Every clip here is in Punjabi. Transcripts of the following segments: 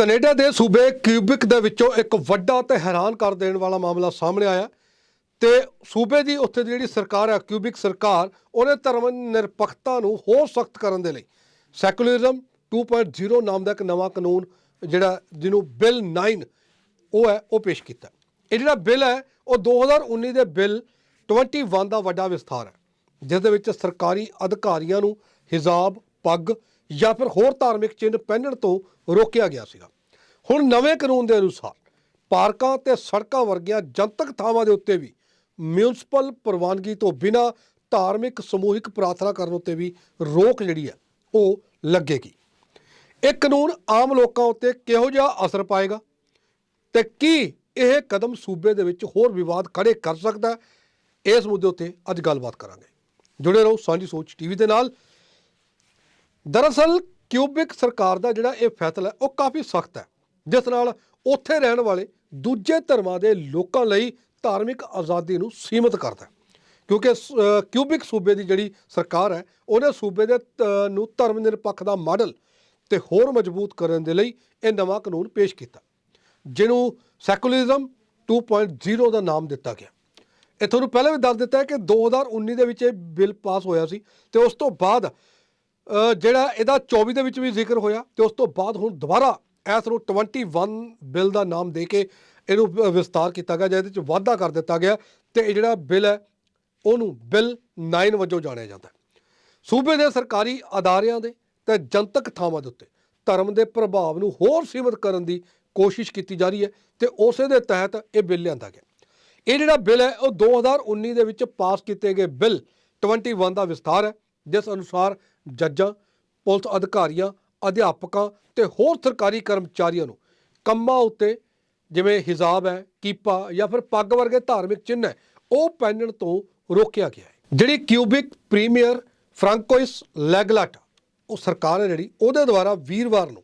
ਕੈਨੇਡਾ ਦੇ ਸੂਬੇ ਕਿਊਬਿਕ ਦੇ ਵਿੱਚੋਂ ਇੱਕ ਵੱਡਾ ਤੇ ਹੈਰਾਨ ਕਰ ਦੇਣ ਵਾਲਾ ਮਾਮਲਾ ਸਾਹਮਣੇ ਆਇਆ ਤੇ ਸੂਬੇ ਦੀ ਉੱਥੇ ਦੀ ਜਿਹੜੀ ਸਰਕਾਰ ਹੈ, ਕਿਊਬਿਕ ਸਰਕਾਰ ਉਹਨੇ ਧਰਮ ਨਿਰਪੱਖਤਾ ਨੂੰ ਹੋਰ ਸਖਤ ਕਰਨ ਦੇ ਲਈ ਸੈਕੂਲਰਿਜ਼ਮ 2.0 ਨਾਮ ਦਾ ਇੱਕ ਨਵਾਂ ਕਾਨੂੰਨ ਜਿਹੜਾ ਜਿਹਨੂੰ ਬਿੱਲ 9 ਉਹ ਹੈ, ਉਹ ਪੇਸ਼ ਕੀਤਾ ਇਹ ਜਿਹੜਾ ਬਿੱਲ ਹੈ, ਉਹ 2019 ਦੇ ਬਿੱਲ 21 ਦਾ ਵੱਡਾ ਵਿਸਥਾਰ ਹੈ, ਜਿਸ ਦੇ ਵਿੱਚ ਸਰਕਾਰੀ ਅਧਿਕਾਰੀਆਂ ਨੂੰ ਹਿਜਾਬ ਪੱਗ ਜਾਂ ਫਿਰ ਹੋਰ ਧਾਰਮਿਕ ਚਿੰਨ੍ਹ ਪਹਿਨਣ ਤੋਂ ਰੋਕਿਆ ਗਿਆ ਸੀਗਾ। ਹੁਣ ਨਵੇਂ ਕਾਨੂੰਨ ਦੇ ਅਨੁਸਾਰ ਪਾਰਕਾਂ ਤੇ ਸੜਕਾਂ ਵਰਗੀਆਂ ਜਨਤਕ ਥਾਵਾਂ ਦੇ ਉੱਤੇ ਵੀ ਮਿਊਨਿਸਪਲ ਪ੍ਰਵਾਨਗੀ ਤੋਂ ਬਿਨਾਂ ਧਾਰਮਿਕ ਸਮੂਹਿਕ ਪ੍ਰਾਰਥਨਾ ਕਰਨ ਉੱਤੇ ਵੀ ਰੋਕ ਜਿਹੜੀ ਹੈ ਉਹ ਲੱਗੇਗੀ। ਇਹ ਕਾਨੂੰਨ ਆਮ ਲੋਕਾਂ ਉੱਤੇ ਕਿਹੋ ਜਿਹਾ ਅਸਰ ਪਾਏਗਾ ਤੇ ਕੀ ਇਹ ਕਦਮ ਸੂਬੇ ਦੇ ਵਿੱਚ ਹੋਰ ਵਿਵਾਦ ਖੜੇ ਕਰ ਸਕਦਾ ਇਸ ਮੁੱਦੇ ਉੱਤੇ ਅੱਜ ਗੱਲਬਾਤ ਕਰਾਂਗੇ। ਜੁੜੇ ਰਹੋ ਸਾਂਝੀ ਸੋਚ ਟੀਵੀ ਦੇ ਨਾਲ। ਦਰਅਸਲ ਕਿਊਬਿਕ ਸਰਕਾਰ ਦਾ ਜਿਹੜਾ ਇਹ ਫੈਸਲਾ ਹੈ, ਉਹ ਕਾਫੀ ਸਖਤ ਹੈ, ਜਿਸ ਨਾਲ ਉੱਥੇ ਰਹਿਣ ਵਾਲੇ ਦੂਜੇ ਧਰਮਾਂ ਦੇ ਲੋਕਾਂ ਲਈ ਧਾਰਮਿਕ ਆਜ਼ਾਦੀ ਨੂੰ ਸੀਮਿਤ ਕਰਦਾ ਹੈ। ਕਿਉਂਕਿ ਸ- ਕਿਊਬਿਕ ਸੂਬੇ ਦੀ ਜਿਹੜੀ ਸਰਕਾਰ ਹੈ, ਉਹਨੇ ਸੂਬੇ ਦੇ ਨੂੰ ਧਰਮ ਨਿਰਪੱਖ ਦਾ ਮਾਡਲ ਤੇ ਹੋਰ ਮਜ਼ਬੂਤ ਕਰਨ ਦੇ ਲਈ ਇਹ ਨਵਾਂ ਕਾਨੂੰਨ ਪੇਸ਼ ਕੀਤਾ, ਜਿਹਨੂੰ ਸੈਕੂਲਰਿਜ਼ਮ 2.0 ਦਾ ਨਾਮ ਦਿੱਤਾ ਗਿਆ। ਇਹ ਤੁਹਾਨੂੰ ਪਹਿਲਾਂ ਵੀ ਦੱਸ ਦਿੱਤਾ ਹੈ ਕਿ 2019 ਦੇ ਵਿੱਚ ਇਹ ਬਿੱਲ ਪਾਸ ਹੋਇਆ ਸੀ ਤੇ ਉਸ ਤੋਂ ਬਾਅਦ ਜਿਹੜਾ ਇਹਦਾ 24 ਦੇ ਵਿੱਚ ਵੀ ਜ਼ਿਕਰ ਹੋਇਆ ਤੇ ਉਸ ਤੋਂ ਬਾਅਦ ਹੁਣ ਦੁਬਾਰਾ ਇਸ ਨੂੰ 21 ਬਿੱਲ ਦਾ ਨਾਮ ਦੇ ਕੇ ਇਹਨੂੰ ਵ- ਵਿਸਤਾਰ ਕੀਤਾ ਗਿਆ, ਜਿਹਦੇ ਵਿੱਚ ਵਾਧਾ ਕਰ ਦਿੱਤਾ ਗਿਆ ਤੇ ਇਹ ਜਿਹੜਾ ਬਿੱਲ ਹੈ, ਉਹਨੂੰ ਬਿੱਲ 9 ਵਜੋਂ ਜਾਣਿਆ ਜਾਂਦਾ ਸੂਬੇ ਦੇ ਸਰਕਾਰੀ ਅਦਾਰਿਆਂ ਦੇ ਤੇ ਜਨਤਕ ਥਾਵਾਂ ਦੇ ਉੱਤੇ ਧਰਮ ਦੇ ਪ੍ਰਭਾਵ ਨੂੰ ਹੋਰ ਸੀਮਿਤ ਕਰਨ ਦੀ ਕੋਸ਼ਿਸ਼ ਕੀਤੀ ਜਾ ਰਹੀ ਹੈ ਤੇ ਉਸੇ ਦੇ ਤਹਿਤ ਇਹ ਬਿੱਲ ਲਿਆਂਦਾ ਗਿਆ। ਇਹ ਜਿਹੜਾ ਬਿੱਲ ਹੈ, ਉਹ 2019 ਦੇ ਵਿੱਚ ਪਾਸ ਕੀਤੇ ਗਏ ਬਿੱਲ 21 ਦਾ ਵਿਸਥਾਰ ਹੈ, ਜਿਸ ਅਨੁਸਾਰ ਜੱਜਾਂ, ਪੁਲਿਸ ਅਧਿਕਾਰੀਆਂ, ਅਧਿਆਪਕਾਂ ਤੇ ਹੋਰ ਸਰਕਾਰੀ ਕਰਮਚਾਰੀਆਂ ਨੂੰ ਕੰਮਾਂ ਉੱਤੇ ਜਿਵੇਂ ਹਿਜਾਬ ਹੈ, ਕੀਪਾ ਜਾਂ ਫਿਰ ਪੱਗ ਵਰਗੇ ਧਾਰਮਿਕ ਚਿੰਨ੍ਹ ਹੈ, ਉਹ ਪਹਿਨਣ ਤੋਂ ਰੋਕਿਆ ਗਿਆ ਹੈ। ਜਿਹੜੀ ਕਿਊਬਿਕ ਪ੍ਰੀਮੀਅਰ ਫ੍ਰਾਂਕੋਇਸ ਲੈਗਲਾਟ, ਉਹ ਸਰਕਾਰ ਹੈ ਜਿਹੜੀ, ਉਹਦੇ ਦੁਆਰਾ ਵੀਰਵਾਰ ਨੂੰ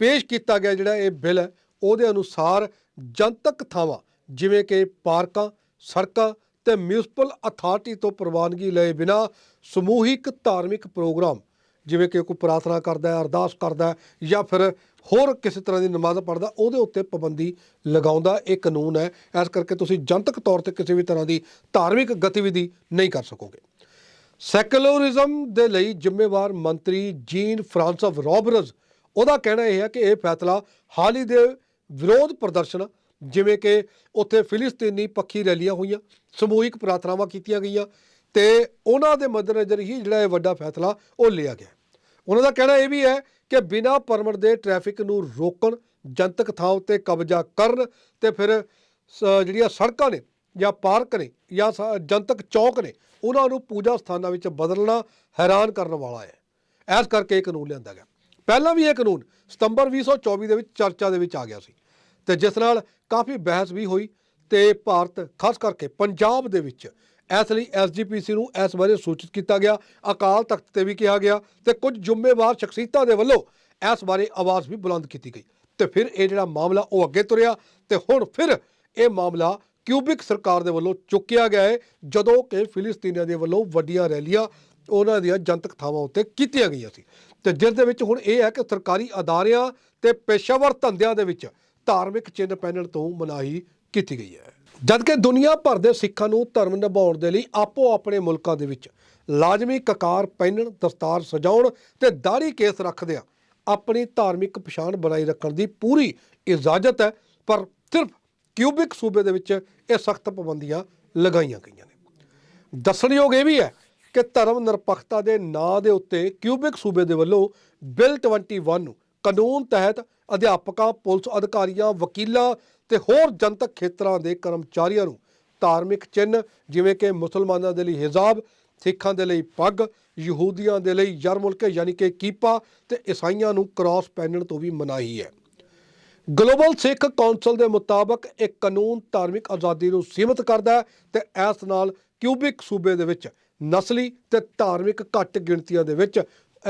ਪੇਸ਼ ਕੀਤਾ ਗਿਆ ਜਿਹੜਾ ਇਹ ਬਿੱਲ ਹੈ, ਉਹਦੇ ਅਨੁਸਾਰ ਜਨਤਕ ਥਾਵਾਂ ਜਿਵੇਂ ਕਿ ਪਾਰਕਾਂ, ਸੜਕਾਂ ਤੇ ਮਿਊਨਿਸਪਲ ਅਥਾਰਟੀ ਤੋਂ ਪ੍ਰਵਾਨਗੀ ਲਏ ਬਿਨਾ ਸਮੂਹਿਕ ਧਾਰਮਿਕ ਪ੍ਰੋਗਰਾਮ, ਜਿਵੇਂ ਕਿ ਕੋਈ ਪ੍ਰਾਰਥਨਾ ਕਰਦਾ ਹੈ, ਅਰਦਾਸ ਕਰਦਾ ਹੈ ਜਾਂ ਫਿਰ ਹੋਰ ਕਿਸੇ ਤਰ੍ਹਾਂ ਦੀ ਨਮਾਜ਼ ਪੜ੍ਹਦਾ, ਉਹਦੇ ਉੱਤੇ ਪਾਬੰਦੀ ਲਗਾਉਂਦਾ ਇਹ ਕਾਨੂੰਨ ਹੈ। ਇਸ ਕਰਕੇ ਤੁਸੀਂ ਜਨਤਕ ਤੌਰ ਤੇ ਕਿਸੇ ਵੀ ਤਰ੍ਹਾਂ ਦੀ ਧਾਰਮਿਕ ਗਤੀਵਿਧੀ ਨਹੀਂ ਕਰ ਸਕੋਗੇ। ਸੈਕੂਲਰਿਜ਼ਮ ਦੇ ਲਈ ਜ਼ਿੰਮੇਵਾਰ ਮੰਤਰੀ ਜੀਨ ਫਰਾਂਸਫ ਰੋਬਰਜ਼, ਉਹਦਾ ਕਹਿਣਾ ਇਹ ਹੈ ਕਿ ਇਹ ਫੈਸਲਾ ਹਾਲ ਹੀ ਦੇ ਵਿਰੋਧ ਪ੍ਰਦਰਸ਼ਨ ਜਿਵੇਂ ਕਿ ਉੱਥੇ ਫਿਲਿਸਤੀਨੀ ਪੱਖੀ ਰੈਲੀਆਂ ਹੋਈਆਂ, ਸਮੂਹਿਕ ਪ੍ਰਾਰਥਨਾਵਾਂ ਕੀਤੀਆਂ ਗਈਆਂ ਤੇ ਉਹਨਾਂ ਦੇ ਮੱਦੇਨਜ਼ਰ ਹੀ ਜਿਹੜਾ ਇਹ ਵੱਡਾ ਫੈਸਲਾ ਉਹ ਲਿਆ ਗਿਆ। ਉਹਨਾਂ ਦਾ ਕਹਿਣਾ ਇਹ ਵੀ ਹੈ ਕਿ ਬਿਨਾਂ ਪਰਮਿਟ ਦੇ ਟ੍ਰੈਫਿਕ ਨੂੰ ਰੋਕਣ, ਜਨਤਕ ਥਾਂ ਉੱਤੇ ਕਬਜ਼ਾ ਕਰਨ ਤੇ ਫਿਰ ਸ- ਜਿਹੜੀਆਂ ਸੜਕਾਂ ਨੇ ਜਾਂ ਪਾਰਕ ਨੇ ਜਾਂ ਸ- ਜਨਤਕ ਚੌਕ ਨੇ, ਉਹਨਾਂ ਨੂੰ ਪੂਜਾ ਸਥਾਨਾਂ ਵਿੱਚ ਬਦਲਣਾ ਹੈਰਾਨ ਕਰਨ ਵਾਲਾ ਹੈ। ਇਸ ਕਰਕੇ ਇਹ ਕਾਨੂੰਨ ਲਿਆਂਦਾ ਗਿਆ। ਪਹਿਲਾਂ ਵੀ ਇਹ ਕਾਨੂੰਨ ਸਤੰਬਰ 2024 ਦੇ ਵਿੱਚ ਚਰਚਾ ਦੇ ਵਿੱਚ ਆ ਗਿਆ ਸੀ। ਤੇ ਜਿਸ ਨਾਲ ਕਾਫੀ ਬਹਿਸ ਵੀ ਹੋਈ ਤੇ ਭਾਰਤ, ਖਾਸ ਕਰਕੇ ਪੰਜਾਬ ਦੇ ਵਿੱਚ ਇਸ ਲਈ ਐਸਜੀਪੀਸੀ ਨੂੰ ਇਸ ਬਾਰੇ ਸੂਚਿਤ ਕੀਤਾ ਗਿਆ। ਅਕਾਲ ਤਖਤ ਤੇ ਵੀ ਕਿਹਾ ਗਿਆ ਤੇ ਕੁਝ ਜ਼ਿੰਮੇਵਾਰ ਸ਼ਖਸੀਅਤਾਂ ਦੇ ਵੱਲੋਂ ਇਸ ਬਾਰੇ ਆਵਾਜ਼ ਵੀ ਬੁਲੰਦ ਕੀਤੀ ਗਈ। ਤੇ ਫਿਰ ਇਹ ਜਿਹੜਾ ਮਾਮਲਾ ਉਹ ਅੱਗੇ ਤੁਰਿਆ ਤੇ ਹੁਣ ਫਿਰ ਇਹ ਮਾਮਲਾ ਕਿਊਬਿਕ ਸਰਕਾਰ ਦੇ ਵੱਲੋਂ ਚੁੱਕਿਆ ਗਿਆ ਹੈ, ਜਦੋਂ ਕਿ ਫਿਲਿਸਤੀਨੀਆਂ ਦੇ ਵੱਲੋਂ ਵੱਡੀਆਂ ਰੈਲੀਆਂ ਉਹਨਾਂ ਦੀਆਂ ਜਨਤਕ ਥਾਵਾਂ ਉੱਤੇ ਕੀਤੀਆਂ ਗਈਆਂ ਸੀ। ਤੇ ਜਿਸ ਦੇ ਵਿੱਚ ਹੁਣ ਇਹ ਹੈ ਕਿ ਸਰਕਾਰੀ ਅਦਾਰਿਆਂ ਤੇ ਪੇਸ਼ਾਵਰ ਧੰਦਿਆਂ ਦੇ ਵਿੱਚ ਧਾਰਮਿਕ ਚਿੰਨ੍ਹ ਪਹਿਨਣ ਤੋਂ ਮਨਾਹੀ ਕੀਤੀ ਗਈ ਹੈ। ਜਦਕਿ ਦੁਨੀਆ ਭਰ ਦੇ ਸਿੱਖਾਂ ਨੂੰ ਧਰਮ ਨਿਭਾਉਣ ਦੇ ਲਈ ਆਪੋ ਆਪਣੇ ਮੁਲਕਾਂ ਦੇ ਵਿੱਚ ਲਾਜ਼ਮੀ ਕਕਾਰ ਪਹਿਨਣ ਦਸਤਾਰ ਸਜਾਉਣ ਤੇ ਦਾੜੀ ਕੇਸ ਰੱਖਦਿਆਂ ਆਪਣੀ ਧਾਰਮਿਕ ਪਛਾਣ ਬਣਾਈ ਰੱਖਣ ਦੀ ਪੂਰੀ ਇਜਾਜ਼ਤ ਹੈ, ਪਰ ਸਿਰਫ ਕਿਊਬਿਕ ਸੂਬੇ ਦੇ ਵਿੱਚ ਇਹ ਸਖਤ ਪਾਬੰਦੀਆਂ ਲਗਾਈਆਂ ਗਈਆਂ ਨੇ। ਦੱਸਣਯੋਗ ਇਹ ਵੀ ਹੈ ਕਿ ਧਰਮ ਨਿਰਪੱਖਤਾ ਦੇ ਨਾਂ ਦੇ ਉੱਤੇ ਕਿਊਬਿਕ ਸੂਬੇ ਦੇ ਵੱਲੋਂ ਬਿੱਲ 21 ਨੂੰ ਕਾਨੂੰਨ ਤਹਿਤ ਅਧਿਆਪਕਾਂ, ਪੁਲਿਸ ਅਧਿਕਾਰੀਆਂ, ਵਕੀਲਾਂ ਤੇ ਹੋਰ ਜਨਤਕ ਖੇਤਰਾਂ ਦੇ ਕਰਮਚਾਰੀਆਂ ਨੂੰ ਧਾਰਮਿਕ ਚਿੰਨ੍ਹ, ਜਿਵੇਂ ਕਿ ਮੁਸਲਮਾਨਾਂ ਦੇ ਲਈ ਹਿਜਾਬ, ਸਿੱਖਾਂ ਦੇ ਲਈ ਪੱਗ, ਯਹੂਦੀਆਂ ਦੇ ਲਈ ਯਰਮੁਲਕੇ ਯਾਨੀ ਕਿ ਕੀਪਾ ਤੇ ਈਸਾਈਆਂ ਨੂੰ ਕ੍ਰਾਸ ਪਹਿਨਣ ਤੋਂ ਵੀ ਮਨਾਹੀ ਹੈ। ਗਲੋਬਲ ਸਿੱਖ ਕੌਂਸਲ ਦੇ ਮੁਤਾਬਕ ਇਹ ਕਾਨੂੰਨ ਧਾਰਮਿਕ ਆਜ਼ਾਦੀ ਨੂੰ ਸੀਮਿਤ ਕਰਦਾ ਹੈ ਤੇ ਇਸ ਨਾਲ ਕਿਊਬਿਕ ਸੂਬੇ ਦੇ ਵਿੱਚ ਨਸਲੀ ਤੇ ਧਾਰਮਿਕ ਘੱਟ ਗਿਣਤੀਆਂ ਦੇ ਵਿੱਚ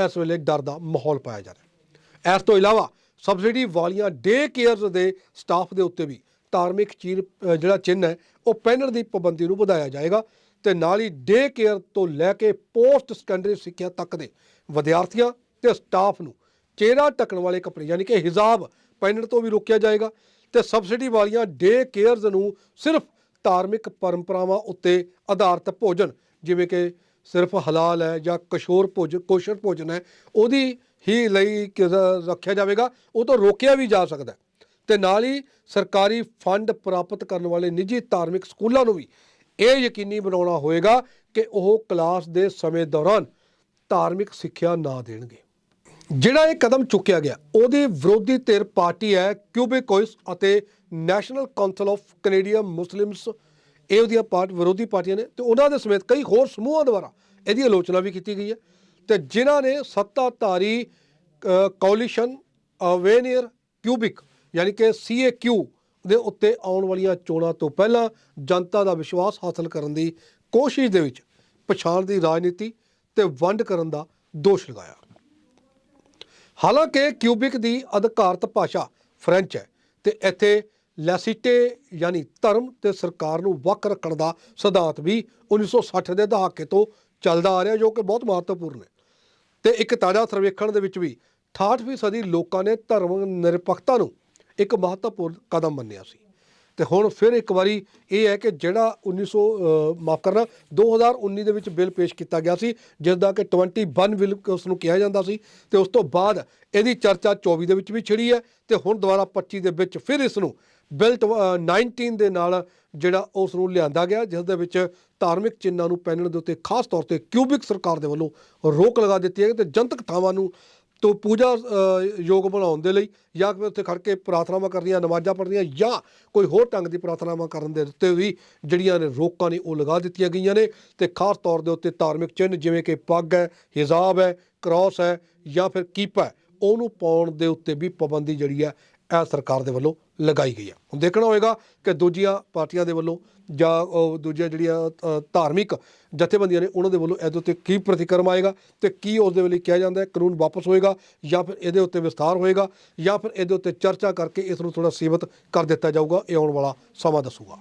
ਇਸ ਵੇਲੇ ਡਰ ਦਾ ਮਾਹੌਲ ਪਾਇਆ ਜਾ ਰਿਹਾ ਹੈ। ਇਸ ਤੋਂ ਇਲਾਵਾ ਸਬਸਿਡੀ ਵਾਲੀਆਂ ਡੇ ਕੇਅਰਸ ਦੇ ਸਟਾਫ ਦੇ ਉੱਤੇ ਵੀ ਧਾਰਮਿਕ ਚੀਨ ਜਿਹੜਾ ਚਿੰਨ੍ਹ ਹੈ, ਉਹ ਪਹਿਨਣ ਦੀ ਪਾਬੰਦੀ ਨੂੰ ਵਧਾਇਆ ਜਾਏਗਾ ਤੇ ਨਾਲ ਹੀ ਡੇ ਕੇਅਰ ਤੋਂ ਲੈ ਕੇ ਪੋਸਟ ਸੈਕੰਡਰੀ ਸਿੱਖਿਆ ਤੱਕ ਦੇ ਵਿਦਿਆਰਥੀਆਂ ਤੇ ਸਟਾਫ ਨੂੰ ਚਿਹਰਾ ਢੱਕਣ ਵਾਲੇ ਕੱਪੜੇ, ਯਾਨੀ ਕਿ ਹਿਜਾਬ ਪਹਿਨਣ ਤੋਂ ਵੀ ਰੋਕਿਆ ਜਾਏਗਾ ਤੇ ਸਬਸਿਡੀ ਵਾਲੀਆਂ ਡੇ ਕੇਅਰਸ ਨੂੰ ਸਿਰਫ ਧਾਰਮਿਕ ਪਰੰਪਰਾਵਾਂ ਉੱਤੇ ਆਧਾਰਿਤ ਭੋਜਨ, ਜਿਵੇਂ ਕਿ ਸਿਰਫ ਹਲਾਲ ਹੈ ਜਾਂ ਕਸ਼ੋਰ ਭੋਜਨ ਕੋਸ਼ਰ ਭੋਜਨ ਹੈ, ਉਹਦੀ ਹੀ ਲਈ ਕਿ- ਰੱਖਿਆ ਜਾਵੇਗਾ, ਉਹ ਤੋਂ ਰੋਕਿਆ ਵੀ ਜਾ ਸਕਦਾ ਹੈ। ਤੇ ਨਾਲ ਹੀ ਸਰਕਾਰੀ ਫੰਡ ਪ੍ਰਾਪਤ ਕਰਨ ਵਾਲੇ ਨਿੱਜੀ ਧਾਰਮਿਕ ਸਕੂਲਾਂ ਨੂੰ ਵੀ ਇਹ ਯਕੀਨੀ ਬਣਾਉਣਾ ਹੋਏਗਾ ਕਿ ਉਹ ਕਲਾਸ ਦੇ ਸਮੇਂ ਦੌਰਾਨ ਧਾਰਮਿਕ ਸਿੱਖਿਆ ਨਾ ਦੇਣਗੇ। ਜਿਹੜਾ ਇਹ ਕਦਮ ਚੁੱਕਿਆ ਗਿਆ, ਉਹਦੀ ਵਿਰੋਧੀ ਧਿਰ ਪਾਰਟੀ ਹੈ ਕਿਊਬਿਕੋਇਸ ਅਤੇ national council of Canadian Muslims ਇਹ ਉਹਦੀਆਂ ਪਾਰਟ, ਵਿਰੋਧੀ ਪਾਰਟੀਆਂ ਨੇ ਤੇ ਉਹਨਾਂ ਦੇ ਸਮੇਤ ਕਈ ਹੋਰ ਸਮੂਹਾਂ ਦੁਆਰਾ ਇਹਦੀ ਆਲੋਚਨਾ ਵੀ ਕੀਤੀ ਗਈ ਹੈ। ਤੇ ਜਿਨ੍ਹਾਂ ਨੇ ਸੱਤਾਧਾਰੀ ਕੋਲੀਸ਼ਨ ਅਵੇਨੀਅਰ ਕਿਊਬਿਕ ਯਾਨੀ ਕਿ ਸੀਏਕਿਊ ਦੇ ਉੱਤੇ ਆਉਣ ਵਾਲੀਆਂ ਚੋਣਾਂ ਤੋਂ ਪਹਿਲਾਂ ਜਨਤਾ ਦਾ ਵਿਸ਼ਵਾਸ ਹਾਸਲ ਕਰਨ ਦੀ ਕੋਸ਼ਿਸ਼ ਦੇ ਵਿੱਚ ਪਛਾਣ ਦੀ ਰਾਜਨੀਤੀ ਤੇ ਵੰਡ ਕਰਨ ਦਾ ਦੋਸ਼ ਲਗਾਇਆ। ਹਾਲਾਂਕਿ ਕਿਊਬਿਕ ਦੀ ਅਧਿਕਾਰਤ ਭਾਸ਼ਾ ਫ੍ਰੈਂਚ ਹੈ ਤੇ ਇੱਥੇ ਲੈਸਿਟੇ ਯਾਨੀ ਧਰਮ ਤੇ ਸਰਕਾਰ ਨੂੰ ਵੱਖ ਰੱਖਣ ਦਾ ਸਿਧਾਂਤ ਵੀ 1960 ਦੇ ਦਹਾਕੇ ਤੋਂ ਚੱਲਦਾ ਆ ਰਿਹਾ, ਜੋ ਕਿ ਬਹੁਤ ਮਹੱਤਵਪੂਰਨ ਹੈ। ਤੇ ਇੱਕ ਤਾਜ਼ਾ ਸਰਵੇਖਣ ਦੇ ਵਿੱਚ ਵੀ 68% ਲੋਕਾਂ ਨੇ ਧਰਮ ਨਿਰਪੱਖਤਾ ਨੂੰ ਇੱਕ ਮਹੱਤਵਪੂਰਨ ਕਦਮ ਮੰਨਿਆ ਸੀ। ਤੇ ਹੁਣ ਫਿਰ ਇੱਕ ਵਾਰੀ ਇਹ ਹੈ ਕਿ ਜਿਹੜਾ 1900 ਮਾਫ ਕਰਨਾ 2019 ਦੇ ਵਿੱਚ ਬਿੱਲ ਪੇਸ਼ ਕੀਤਾ ਗਿਆ ਸੀ ਜਿਸ ਦਾ ਕਿ 21 ਬਿੱਲ ਉਸ ਨੂੰ ਕਿਹਾ ਜਾਂਦਾ ਸੀ ਤੇ ਉਸ ਤੋਂ ਬਾਅਦ ਇਹਦੀ ਚਰਚਾ 24 ਦੇ ਵਿੱਚ ਵੀ ਛਿੜੀ ਹੈ ਤੇ ਹੁਣ ਦੁਬਾਰਾ 25 ਦੇ ਵਿੱਚ ਫਿਰ ਇਸ ਨੂੰ ਬਿੱਲ ਟਵ- 19 ਦੇ ਨਾਲ ਜਿਹੜਾ ਉਸ ਨੂੰ ਲਿਆਂਦਾ ਗਿਆ, ਜਿਸ ਦੇ ਵਿੱਚ ਧਾਰਮਿਕ ਚਿੰਨਾਂ ਨੂੰ ਪਹਿਨਣ ਦੇ ਉੱਤੇ ਖਾਸ ਤੌਰ ਤੇ ਕਿਊਬਿਕ ਸਰਕਾਰ ਦੇ ਵੱਲੋਂ ਰੋਕ ਲਗਾ ਦਿੱਤੀ ਹੈ ਤੇ ਜਨਤਕ ਥਾਵਾਂ ਨੂੰ ਤੋਂ ਪੂਜਾ ਯੋਗ ਬਣਾਉਣ ਦੇ ਲਈ ਜਾਂ ਫਿਰ ਉੱਥੇ ਖੜ ਕੇ ਪ੍ਰਾਰਥਨਾਵਾਂ ਕਰਨੀਆਂ ਨਮਾਜ਼ਾਂ ਪੜ੍ਹਨੀਆਂ ਜਾਂ ਕੋਈ ਹੋਰ ਢੰਗ ਦੀ ਪ੍ਰਾਰਥਨਾਵਾਂ ਕਰਨ ਦੇ ਉੱਤੇ ਵੀ ਜਿਹੜੀਆਂ ਨੇ ਰੋਕਾਂ ਨੇ ਉਹ ਲਗਾ ਦਿੱਤੀਆਂ ਗਈਆਂ ਨੇ ਤੇ ਖਾਸ ਤੌਰ ਦੇ ਉੱਤੇ ਧਾਰਮਿਕ ਚਿੰਨ੍ਹ ਜਿਵੇਂ ਕਿ ਪੱਗ ਹੈ, ਹਿਜਾਬ ਹੈ, ਕ੍ਰਾਸ ਹੈ ਜਾਂ ਫਿਰ ਕੀਪਾ ਹੈ, ਉਹਨੂੰ ਪਾਉਣ ਦੇ ਉੱਤੇ ਵੀ ਪਾਬੰਦੀ ਜਿਹੜੀ ਹੈ ਇਹ ਸਰਕਾਰ ਦੇ ਵੱਲੋਂ ਲਗਾਈ ਗਈ ਹੈ। ਹੁਣ ਦੇਖਣਾ ਹੋਏਗਾ ਕਿ ਦੂਜੀਆਂ ਪਾਰਟੀਆਂ ਦੇ ਵੱਲੋਂ ਜਾਂ ਦੂਜੀਆਂ ਜਿਹੜੀਆਂ ਧਾਰਮਿਕ ਜਥੇਬੰਦੀਆਂ ਨੇ, ਉਹਨਾਂ ਦੇ ਵੱਲੋਂ ਇਹਦੇ ਉੱਤੇ ਕੀ ਪ੍ਰਤੀਕਰਮ ਆਏਗਾ ਤੇ ਕੀ ਉਸ ਦੇ ਵੱਲੋਂ ਕਿਹਾ ਜਾਂਦਾ ਹੈ, ਕਾਨੂੰਨ ਵਾਪਸ ਹੋਏਗਾ ਜਾਂ ਫਿਰ ਇਹਦੇ ਉੱਤੇ ਵਿਸਥਾਰ ਹੋਏਗਾ ਜਾਂ ਫਿਰ ਇਹਦੇ ਉੱਤੇ ਚਰਚਾ ਕਰਕੇ ਇਸ ਨੂੰ ਥੋੜਾ ਸੀਮਿਤ ਕਰ ਦਿੱਤਾ ਜਾਊਗਾ। ਇਹ ਆਉਣ ਵਾਲਾ ਸਮਾਂ ਦੱਸੂਗਾ।